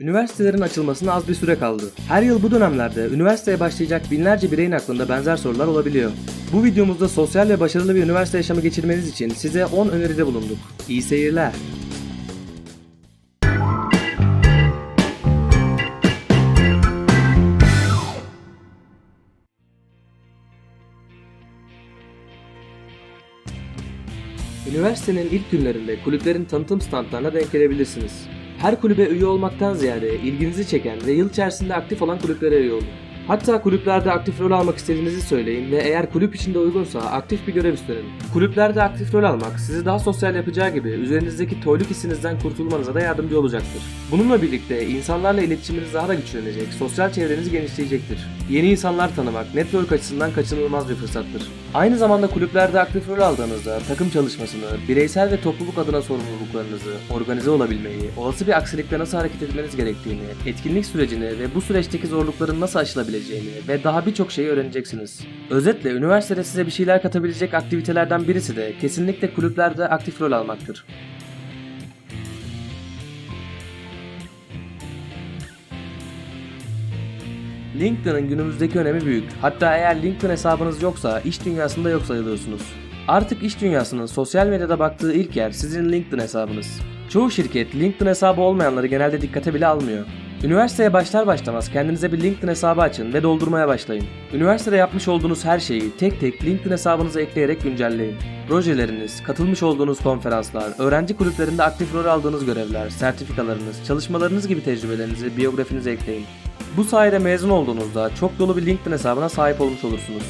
Üniversitelerin açılmasına az bir süre kaldı. Her yıl bu dönemlerde üniversiteye başlayacak binlerce bireyin aklında benzer sorular olabiliyor. Bu videomuzda sosyal ve başarılı bir üniversite yaşamı geçirmeniz için size 10 öneride bulunduk. İyi seyirler. Üniversitenin ilk günlerinde kulüplerin tanıtım standlarına denk gelebilirsiniz. Her kulübe üye olmaktan ziyade ilginizi çeken ve yıl içerisinde aktif olan kulüplere üye olun. Hatta kulüplerde aktif rol almak istediğinizi söyleyin ve eğer kulüp içinde uygunsa aktif bir görev üstlenin. Kulüplerde aktif rol almak sizi daha sosyal yapacağı gibi üzerinizdeki toyluk hissinizden kurtulmanıza da yardımcı olacaktır. Bununla birlikte insanlarla iletişiminiz daha da güçlenecek, sosyal çevreniz genişleyecektir. Yeni insanlar tanımak network açısından kaçınılmaz bir fırsattır. Aynı zamanda kulüplerde aktif rol aldığınızda takım çalışmasını, bireysel ve topluluk adına sorumluluklarınızı, organize olabilmeyi, olası bir aksilikte nasıl hareket etmeniz gerektiğini, etkinlik sürecini ve bu süreçteki zorlukların nasıl aşılabileceğini ve daha birçok şeyi öğreneceksiniz. Özetle üniversitede size bir şeyler katabilecek aktivitelerden birisi de kesinlikle kulüplerde aktif rol almaktır. LinkedIn'ın günümüzdeki önemi büyük. Hatta eğer LinkedIn hesabınız yoksa iş dünyasında yok sayılıyorsunuz. Artık iş dünyasının sosyal medyada baktığı ilk yer sizin LinkedIn hesabınız. Çoğu şirket LinkedIn hesabı olmayanları genelde dikkate bile almıyor. Üniversiteye başlar başlamaz kendinize bir LinkedIn hesabı açın ve doldurmaya başlayın. Üniversitede yapmış olduğunuz her şeyi tek tek LinkedIn hesabınıza ekleyerek güncelleyin. Projeleriniz, katılmış olduğunuz konferanslar, öğrenci kulüplerinde aktif rol aldığınız görevler, sertifikalarınız, çalışmalarınız gibi tecrübelerinizi biyografinize ekleyin. Bu sayede mezun olduğunuzda çok dolu bir LinkedIn hesabına sahip olmuş olursunuz.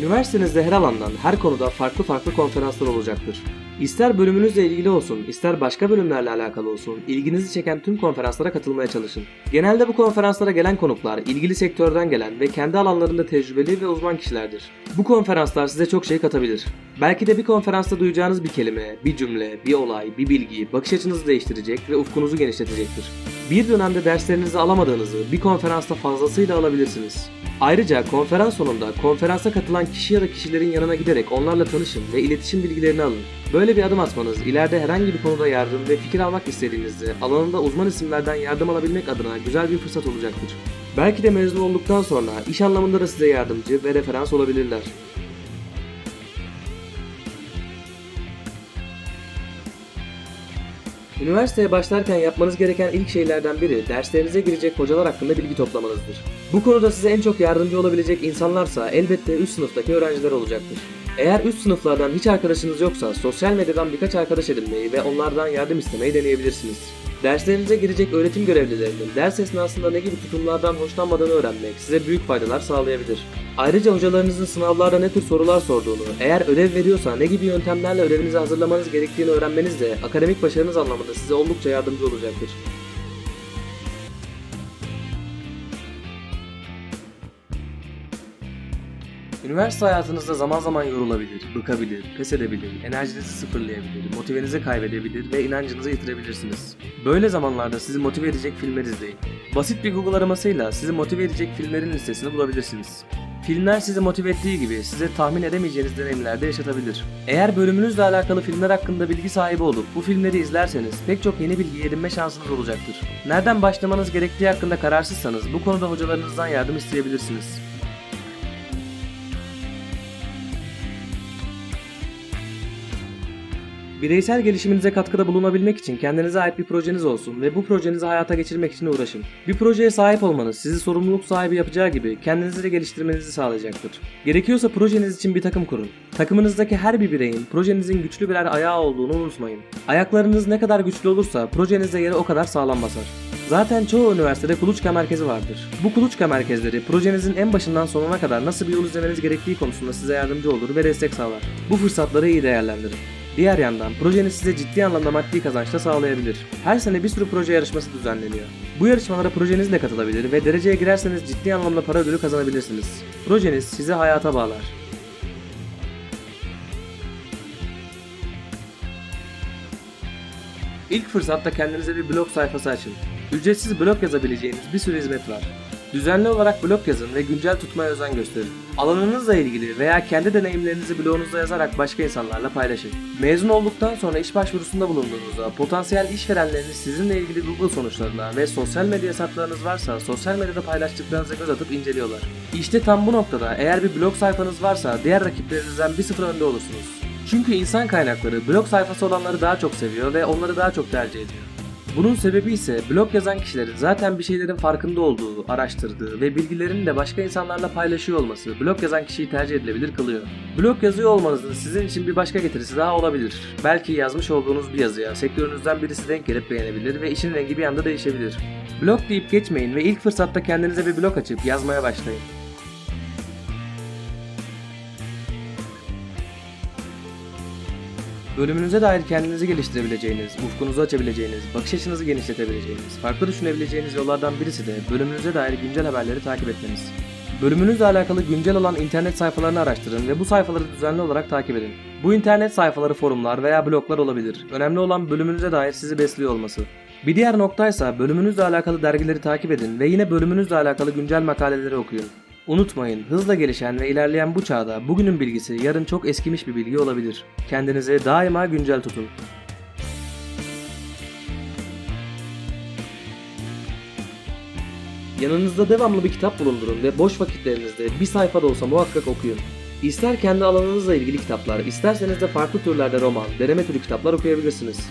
Üniversitenizde her alandan, her konuda farklı farklı konferanslar olacaktır. İster bölümünüzle ilgili olsun, ister başka bölümlerle alakalı olsun, ilginizi çeken tüm konferanslara katılmaya çalışın. Genelde bu konferanslara gelen konuklar, ilgili sektörden gelen ve kendi alanlarında tecrübeli ve uzman kişilerdir. Bu konferanslar size çok şey katabilir. Belki de bir konferansta duyacağınız bir kelime, bir cümle, bir olay, bir bilgi, bakış açınızı değiştirecek ve ufkunuzu genişletecektir. Bir dönemde derslerinizi alamadığınızı bir konferansta fazlasıyla alabilirsiniz. Ayrıca konferans sonunda konferansa katılan kişi ya da kişilerin yanına giderek onlarla tanışın ve iletişim bilgilerini alın. Böyle bir adım atmanız ileride herhangi bir konuda yardım ve fikir almak istediğinizde alanında uzman isimlerden yardım alabilmek adına güzel bir fırsat olacaktır. Belki de mezun olduktan sonra iş anlamında da size yardımcı ve referans olabilirler. Üniversiteye başlarken yapmanız gereken ilk şeylerden biri derslerinize girecek hocalar hakkında bilgi toplamanızdır. Bu konuda size en çok yardımcı olabilecek insanlarsa elbette üst sınıftaki öğrenciler olacaktır. Eğer üst sınıflardan hiç arkadaşınız yoksa sosyal medyadan birkaç arkadaş edinmeyi ve onlardan yardım istemeyi deneyebilirsiniz. Derslerinize girecek öğretim görevlilerinin ders esnasında ne gibi tutumlardan hoşlanmadığını öğrenmek size büyük faydalar sağlayabilir. Ayrıca hocalarınızın sınavlarda ne tür sorular sorduğunu, eğer ödev veriyorsa ne gibi yöntemlerle ödevinizi hazırlamanız gerektiğini öğrenmeniz de akademik başarınız anlamında size oldukça yardımcı olacaktır. Üniversite hayatınızda zaman zaman yorulabilir, bıkabilir, pes edebilir, enerjinizi sıfırlayabilir, motivenizi kaybedebilir ve inancınızı yitirebilirsiniz. Böyle zamanlarda sizi motive edecek filmler izleyin. Basit bir Google aramasıyla sizi motive edecek filmlerin listesini bulabilirsiniz. Filmler sizi motive ettiği gibi size tahmin edemeyeceğiniz deneyimler de yaşatabilir. Eğer bölümünüzle alakalı filmler hakkında bilgi sahibi olup bu filmleri izlerseniz pek çok yeni bilgi edinme şansınız olacaktır. Nereden başlamanız gerektiği hakkında kararsızsanız bu konuda hocalarınızdan yardım isteyebilirsiniz. Bireysel gelişiminize katkıda bulunabilmek için kendinize ait bir projeniz olsun ve bu projenizi hayata geçirmek için uğraşın. Bir projeye sahip olmanız sizi sorumluluk sahibi yapacağı gibi kendinizi de geliştirmenizi sağlayacaktır. Gerekiyorsa projeniz için bir takım kurun. Takımınızdaki her bir bireyin projenizin güçlü birer ayağı olduğunu unutmayın. Ayaklarınız ne kadar güçlü olursa projenizde yeri o kadar sağlam basar. Zaten çoğu üniversitede kuluçka merkezi vardır. Bu kuluçka merkezleri projenizin en başından sonuna kadar nasıl bir yol izlemeniz gerektiği konusunda size yardımcı olur ve destek sağlar. Bu fırsatları iyi değerlendirin. Diğer yandan projeniz size ciddi anlamda maddi kazanç da sağlayabilir. Her sene bir sürü proje yarışması düzenleniyor. Bu yarışmalara projenizle katılabilir ve dereceye girerseniz ciddi anlamda para ödülü kazanabilirsiniz. Projeniz sizi hayata bağlar. İlk fırsatta kendinize bir blog sayfası açın. Ücretsiz blog yazabileceğiniz bir sürü hizmet var. Düzenli olarak blog yazın ve güncel tutmaya özen gösterin. Alanınızla ilgili veya kendi deneyimlerinizi blogunuzda yazarak başka insanlarla paylaşın. Mezun olduktan sonra iş başvurusunda bulunduğunuzda potansiyel işverenleriniz sizinle ilgili Google sonuçlarına ve sosyal medya hesaplarınız varsa sosyal medyada paylaştıklarınıza göz atıp inceliyorlar. İşte tam bu noktada eğer bir blog sayfanız varsa diğer rakiplerinizden bir sıfır önde olursunuz. Çünkü insan kaynakları blog sayfası olanları daha çok seviyor ve onları daha çok tercih ediyor. Bunun sebebi ise blog yazan kişilerin zaten bir şeylerin farkında olduğu, araştırdığı ve bilgilerini de başka insanlarla paylaşıyor olması blog yazan kişiyi tercih edilebilir kılıyor. Blog yazıyor olmanızın sizin için bir başka getirisi daha olabilir. Belki yazmış olduğunuz bir yazıya sektörünüzden birisi denk gelip beğenebilir ve işin rengi bir anda değişebilir. Blog deyip geçmeyin ve ilk fırsatta kendinize bir blog açıp yazmaya başlayın. Bölümünüze dair kendinizi geliştirebileceğiniz, ufkunuzu açabileceğiniz, bakış açınızı genişletebileceğiniz, farklı düşünebileceğiniz yollardan birisi de bölümünüze dair güncel haberleri takip etmeniz. Bölümünüzle alakalı güncel olan internet sayfalarını araştırın ve bu sayfaları düzenli olarak takip edin. Bu internet sayfaları forumlar veya bloglar olabilir. Önemli olan bölümünüze dair sizi besliyor olması. Bir diğer noktaysa bölümünüzle alakalı dergileri takip edin ve yine bölümünüzle alakalı güncel makaleleri okuyun. Unutmayın, hızla gelişen ve ilerleyen bu çağda bugünün bilgisi yarın çok eskimiş bir bilgi olabilir. Kendinizi daima güncel tutun. Yanınızda devamlı bir kitap bulundurun ve boş vakitlerinizde bir sayfa da olsa muhakkak okuyun. İster kendi alanınızla ilgili kitaplar, isterseniz de farklı türlerde roman, deneme türü kitaplar okuyabilirsiniz.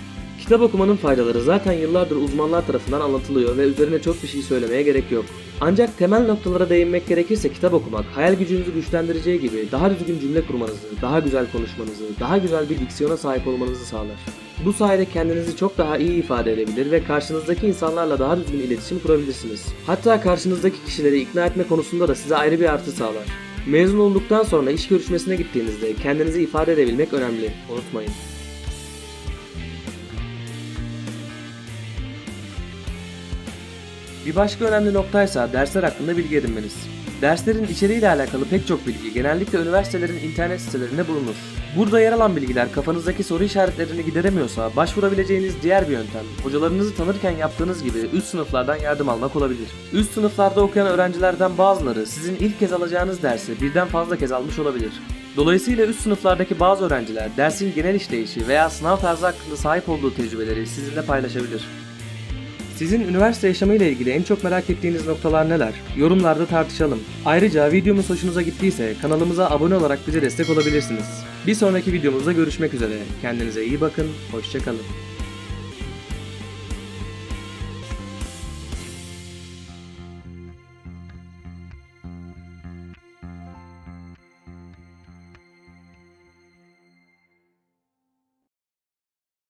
Kitap okumanın faydaları zaten yıllardır uzmanlar tarafından anlatılıyor ve üzerine çok bir şey söylemeye gerek yok. Ancak temel noktalara değinmek gerekirse kitap okumak hayal gücünüzü güçlendireceği gibi daha düzgün cümle kurmanızı, daha güzel konuşmanızı, daha güzel bir diksiyona sahip olmanızı sağlar. Bu sayede kendinizi çok daha iyi ifade edebilir ve karşınızdaki insanlarla daha düzgün iletişim kurabilirsiniz. Hatta karşınızdaki kişileri ikna etme konusunda da size ayrı bir artı sağlar. Mezun olduktan sonra iş görüşmesine gittiğinizde kendinizi ifade edebilmek önemli. Unutmayın. Bir başka önemli noktaysa dersler hakkında bilgi edinmeniz. Derslerin içeriğiyle alakalı pek çok bilgi genellikle üniversitelerin internet sitelerinde bulunur. Burada yer alan bilgiler kafanızdaki soru işaretlerini gideremiyorsa başvurabileceğiniz diğer bir yöntem hocalarınızı tanırken yaptığınız gibi üst sınıflardan yardım almak olabilir. Üst sınıflarda okuyan öğrencilerden bazıları sizin ilk kez alacağınız dersi birden fazla kez almış olabilir. Dolayısıyla üst sınıflardaki bazı öğrenciler dersin genel işleyişi veya sınav tarzı hakkında sahip olduğu tecrübeleri sizinle paylaşabilir. Sizin üniversite yaşamı ile ilgili en çok merak ettiğiniz noktalar neler? Yorumlarda tartışalım. Ayrıca videomuz hoşunuza gittiyse kanalımıza abone olarak bize destek olabilirsiniz. Bir sonraki videomuzda görüşmek üzere. Kendinize iyi bakın, hoşçakalın.